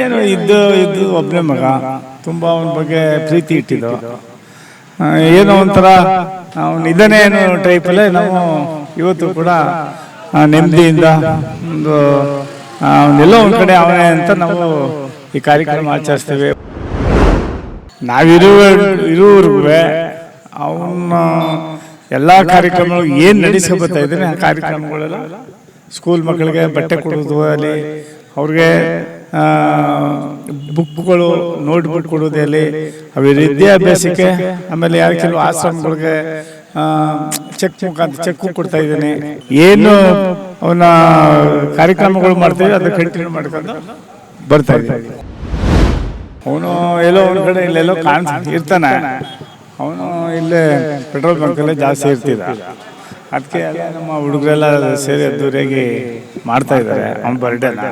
ಏನು ಇದ್ದು ಇದ್ದು ಒಬ್ಬನೇ ಮಗ. ತುಂಬ ಅವನ ಬಗ್ಗೆ ಪ್ರೀತಿ ಇಟ್ಟಿದ್ದು. ಏನೋ ಒಂಥರ ಅವನು ಇದನ್ನೇ ಏನು ಟೈಪಲ್ಲೇ ನಾವು ಇವತ್ತು ಕೂಡ ನೆಮ್ಮದಿಯಿಂದ ಒಂದು ಅವನೆಲ್ಲೋ ಒಂದು ಕಡೆ ಅವನೇ ಅಂತ ನಾವು ಈ ಕಾರ್ಯಕ್ರಮ ಆಚರಿಸ್ತೇವೆ. ನಾವಿರುವ ಇರುವವರೆಗೂ ಅವನ ಎಲ್ಲ ಕಾರ್ಯಕ್ರಮಗಳು ಏನು ನಡೆಸ್ಕೊಬತ್ತಾ ಇದ್ದೀನಿ ಆ ಕಾರ್ಯಕ್ರಮಗಳೆಲ್ಲ. ಸ್ಕೂಲ್ ಮಕ್ಕಳಿಗೆ ಬಟ್ಟೆ ಕೊಡೋದು ಅಲ್ಲಿ, ಅವ್ರಿಗೆ ಬುಕ್ಗಳು ನೋಟ್ ಬುಕ್ ಕೊಡೋದಲ್ಲಿ ಅವು ವಿದ್ಯಾಭ್ಯಾಸಕ್ಕೆ ಆಮೇಲೆ ಯಾರು ಕೆಲವು ಆಶ್ರಮಗಳಿಗೆ ಚೆಕ್ ಮುಖಾಂತರ ಚೆಕ್ ಕೊಡ್ತಾ ಇದ್ದೇನೆ. ಏನು ಅವನ ಕಾರ್ಯಕ್ರಮಗಳು ಮಾಡ್ತೀವಿ ಅದನ್ನು ಕಂಟಿನ್ಯೂ ಮಾಡ್ಕೊಂಡು ಬರ್ತಾ ಇದ್ದೀವಿ ಅವನು ಎಲ್ಲೋ ಒಂದು ಕಡೆ ಇಲ್ಲೆಲ್ಲೋ ಕಾಣ್ ಇರ್ತಾನೆ. ಅವನು ಇಲ್ಲೇ ಪೆಟ್ರೋಲ್ ಬಂಕಲ್ಲೇ ಜಾಸ್ತಿ ಇರ್ತಿದ್ದ. ಅದಕ್ಕೆ ನಮ್ಮ ಹುಡುಗರೆಲ್ಲ ಸೇರಿ ಅದ್ದೂರಿಯಾಗಿ ಮಾಡ್ತಾ ಇದ್ದಾರೆ. ಅವನ ಬರ್ಡೇನ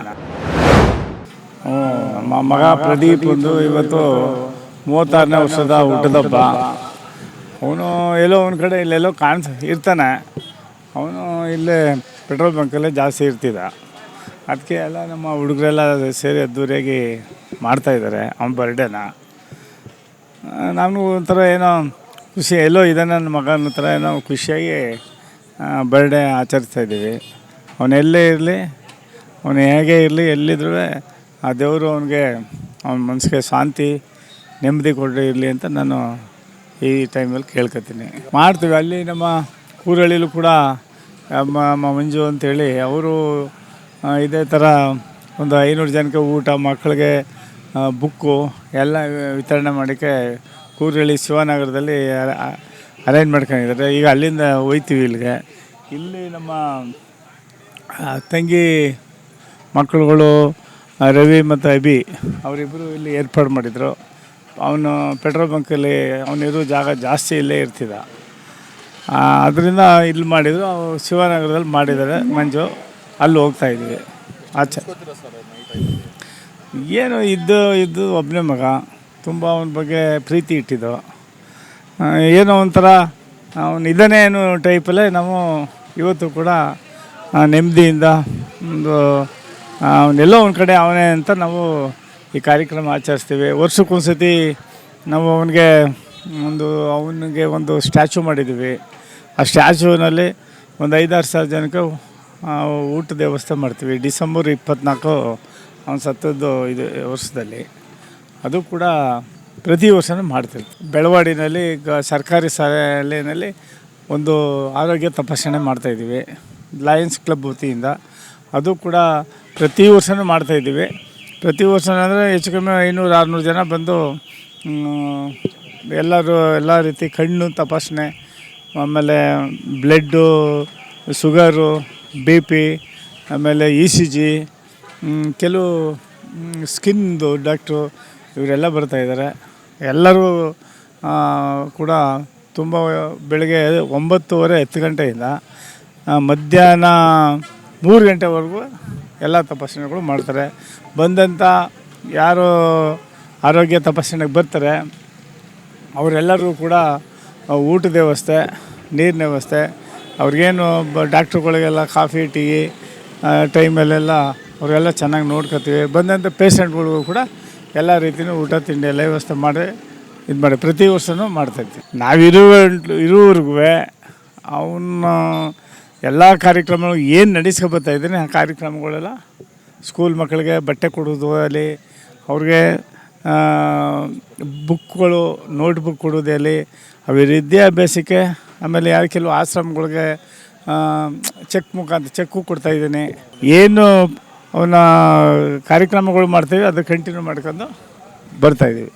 ಮಗ ಪ್ರದೀಪ್ ಒಂದು ಇವತ್ತು ಮೂವತ್ತಾರನೇ ವರ್ಷದ ಹುಟ್ಟಿದಪ್ಪ ಅವನು ಎಲ್ಲೋ ಒಂದು ಕಡೆ ಇಲ್ಲೆಲ್ಲೋ ಕಾಣಿಸ್, ಇರ್ತಾನೆ. ಅವನು ಇಲ್ಲೇ ಪೆಟ್ರೋಲ್ ಬಂಕಲ್ಲೇ ಜಾಸ್ತಿ ಇರ್ತಿದ್ದ. ಅದಕ್ಕೆ ಎಲ್ಲ ನಮ್ಮ ಹುಡುಗರೆಲ್ಲ ಸೇರಿ ಅದ್ದೂರಿಯಾಗಿ ಮಾಡ್ತಾಯಿದ್ದಾರೆ ಅವನ ಬರ್ಡೇನ ನಮಗೂ ಒಂಥರ ಏನೋ ಖುಷಿ, ಎಲ್ಲೋ ಇದೆ ನನ್ನ ಮಗನ ಥರ ಏನೋ ಖುಷಿಯಾಗಿ ಬರ್ಡೇ ಆಚರಿಸ್ತಾ ಇದ್ದೀವಿ. ಅವನು ಎಲ್ಲೇ ಇರಲಿ, ಅವನು ಹೇಗೆ ಇರಲಿ ಎಲ್ಲಿದ್ರೂ ಆ ದೇವರು ಅವನಿಗೆ, ಅವನ ಮನಸ್ಸಿಗೆ ಶಾಂತಿ, ನೆಮ್ಮದಿ ಕೊಡ್ರಿ ಇರಲಿ ಅಂತ ನಾನು ಈ ಟೈಮಲ್ಲಿ ಕೇಳ್ಕೊತೀನಿ. ಮಾಡ್ತೀವಿ. ಅಲ್ಲಿ ನಮ್ಮ ಊರಳ್ಳಿಲೂ ಕೂಡ ಮಂಜು ಅಂತೇಳಿ ಅವರು ಇದೇ ಥರ ಒಂದು ಐನೂರು ಜನಕ್ಕೆ ಊಟ, ಮಕ್ಕಳಿಗೆ ಬುಕ್ಕು ಎಲ್ಲ ವಿತರಣೆ ಮಾಡೋಕ್ಕೆ ಕೂರಳ್ಳಿ ಶಿವನಗರದಲ್ಲಿ ಅರೇಂಜ್ ಮಾಡ್ಕೊಂಡಿದ್ದಾರೆ. ಈಗ ಅಲ್ಲಿಂದ ಹೋಯ್ತೀವಿ ಇಲ್ಲಿಗೆ. ಇಲ್ಲಿ ನಮ್ಮ ತಂಗಿ ಮಕ್ಕಳುಗಳು ರವಿ ಮತ್ತು ಅಭಿ ಅವರಿಬ್ಬರು ಇಲ್ಲಿ ಏರ್ಪಾಡು ಮಾಡಿದರು. ಅವನು ಪೆಟ್ರೋಲ್ ಬಂಕಲ್ಲಿ ಅವನಿರೋ ಜಾಗ ಜಾಸ್ತಿ ಇಲ್ಲೇ ಇರ್ತಿದ್ದ. ಅದರಿಂದ ಇಲ್ಲಿ ಮಾಡಿದರು ಶಿವನಗರದಲ್ಲಿ ಮಾಡಿದ್ದಾರೆ ಮಂಜು. ಅಲ್ಲಿ ಹೋಗ್ತಾ ಇದ್ವಿ. ಆಚೆ. ಏನು ಇದ್ದು ಇದ್ದು ಒಬ್ಬನೇ ಮಗ. ತುಂಬ ಅವನ ಬಗ್ಗೆ ಪ್ರೀತಿ ಇಟ್ಟಿದ್ದು. ಏನೋ ಒಂಥರ ಅವನು ಇದನ್ನೇ ಏನು ಟೈಪಲ್ಲೇ ನಾವು ಇವತ್ತು ಕೂಡ ನೆಮ್ಮದಿಯಿಂದ ಒಂದು ಅವನೆಲ್ಲೋ ಒಂದು ಕಡೆ ಅವನೇ ಅಂತ ನಾವು ಈ ಕಾರ್ಯಕ್ರಮ ಆಚರಿಸ್ತೀವಿ. ವರ್ಷಕ್ಕೊಂದ್ಸತಿ ನಾವು ಅವನಿಗೆ ಒಂದು ಅವನಿಗೆ ಒಂದು ಸ್ಟ್ಯಾಚು ಮಾಡಿದ್ದೀವಿ. ಆ ಸ್ಟ್ಯಾಚುನಲ್ಲಿ ಒಂದು ಐದಾರು ಸಾವಿರ ಜನಕ್ಕೆ ಊಟದ ವ್ಯವಸ್ಥೆ ಮಾಡ್ತೀವಿ. ಡಿಸೆಂಬರ್ ಇಪ್ಪತ್ನಾಲ್ಕು ಅವನು ಸತ್ತದ್ದು ಇದು ವರ್ಷದಲ್ಲಿ. ಅದು ಕೂಡ ಪ್ರತಿ ವರ್ಷವೂ ಮಾಡ್ತೀವಿ. ಬೆಳವಾಡಿನಲ್ಲಿ ಈಗ ಸರ್ಕಾರಿ ಶಾಲೆಯಲ್ಲಿ ಒಂದು ಆರೋಗ್ಯ ತಪಾಸಣೆ ಮಾಡ್ತಾಯಿದ್ದೀವಿ ಲಯನ್ಸ್ ಕ್ಲಬ್ ವತಿಯಿಂದ. ಅದು ಕೂಡ ಪ್ರತಿ ವರ್ಷವೂ ಮಾಡ್ತಾಯಿದ್ದೀವಿ ಪ್ರತಿ ವರ್ಷ ಅಂದರೆ ಹೆಚ್ಚು ಕಮ್ಮಿ ಐನೂರು, ಆರುನೂರು ಜನ ಬಂದು ಎಲ್ಲರೂ ಎಲ್ಲ ರೀತಿ ಕಣ್ಣು ತಪಾಸಣೆ, ಆಮೇಲೆ ಬ್ಲಡ್ಡು, ಶುಗರು, ಬಿ ಪಿ, ಆಮೇಲೆ ಇ ಸಿ ಜಿ ಕೆಲವು ಸ್ಕಿನ್ದು ಡಾಕ್ಟ್ರು ಇವರೆಲ್ಲ ಬರ್ತಾಯಿದ್ದಾರೆ ಎಲ್ಲರೂ ಕೂಡ ತುಂಬ ಬೆಳಗ್ಗೆ ಒಂಬತ್ತುವರೆ ಹತ್ತು ಗಂಟೆಯಿಂದ ಮಧ್ಯಾಹ್ನ ಮೂರು ಗಂಟೆವರೆಗೂ ಎಲ್ಲ ತಪಾಸಣೆಗಳು ಮಾಡ್ತಾರೆ. ಬಂದಂಥ ಯಾರು ಆರೋಗ್ಯ ತಪಾಸಣೆಗೆ ಬರ್ತಾರೆ. ಅವರೆಲ್ಲರೂ ಕೂಡ ಊಟದ ವ್ಯವಸ್ಥೆ, ನೀರಿನ ವ್ಯವಸ್ಥೆ, ಅವ್ರಿಗೇನು ಬ, ಡಾಕ್ಟ್ರುಗಳಿಗೆಲ್ಲ ಕಾಫಿ, ಟೀ ಟೈಮಲ್ಲೆಲ್ಲ ಅವರೆಲ್ಲ ಚೆನ್ನಾಗಿ ನೋಡ್ಕೋತೀವಿ. ಬಂದಂಥ ಪೇಷಂಟ್ಗಳಿಗೂ ಕೂಡ ಎಲ್ಲ ರೀತಿಯೂ ಊಟ, ತಿಂಡಿ ಎಲ್ಲ ವ್ಯವಸ್ಥೆ ಮಾಡಿ, ಇದು ಮಾಡಿ, ಪ್ರತಿ ವರ್ಷವೂ ಮಾಡ್ತಾಯಿರ್ತೀವಿ ನಾವಿರುವ ಇರುವವ್ರಿಗೂ ಅವನ್ನ ಎಲ್ಲ ಕಾರ್ಯಕ್ರಮಗಳು ಏನು ನಡೆಸ್ಕೊಬತ್ತಾ ಇದ್ದೀನಿ, ಆ ಕಾರ್ಯಕ್ರಮಗಳೆಲ್ಲ ಸ್ಕೂಲ್ ಮಕ್ಕಳಿಗೆ ಬಟ್ಟೆ ಕೊಡೋದು ಅಲ್ಲಿ, ಅವ್ರಿಗೆ ಬುಕ್ಗಳು ನೋಟ್ ಬುಕ್ ಕೊಡೋದಲ್ಲಿ ಅವ್ರ ವಿದ್ಯಾಭ್ಯಾಸಕ್ಕೆ ಆಮೇಲೆ ಯಾರು ಕೆಲವು ಆಶ್ರಮಗಳಿಗೆ ಚೆಕ್ ಮುಖಾಂತರ ಚೆಕ್ಕು ಕೊಡ್ತಾ ಇದ್ದೀನಿ. ಏನು ಅವನ್ನ ಕಾರ್ಯಕ್ರಮಗಳು ಮಾಡ್ತೀವಿ, ಅದು ಕಂಟಿನ್ಯೂ ಮಾಡ್ಕೊಂಡು ಬರ್ತಾಯಿದ್ದೀವಿ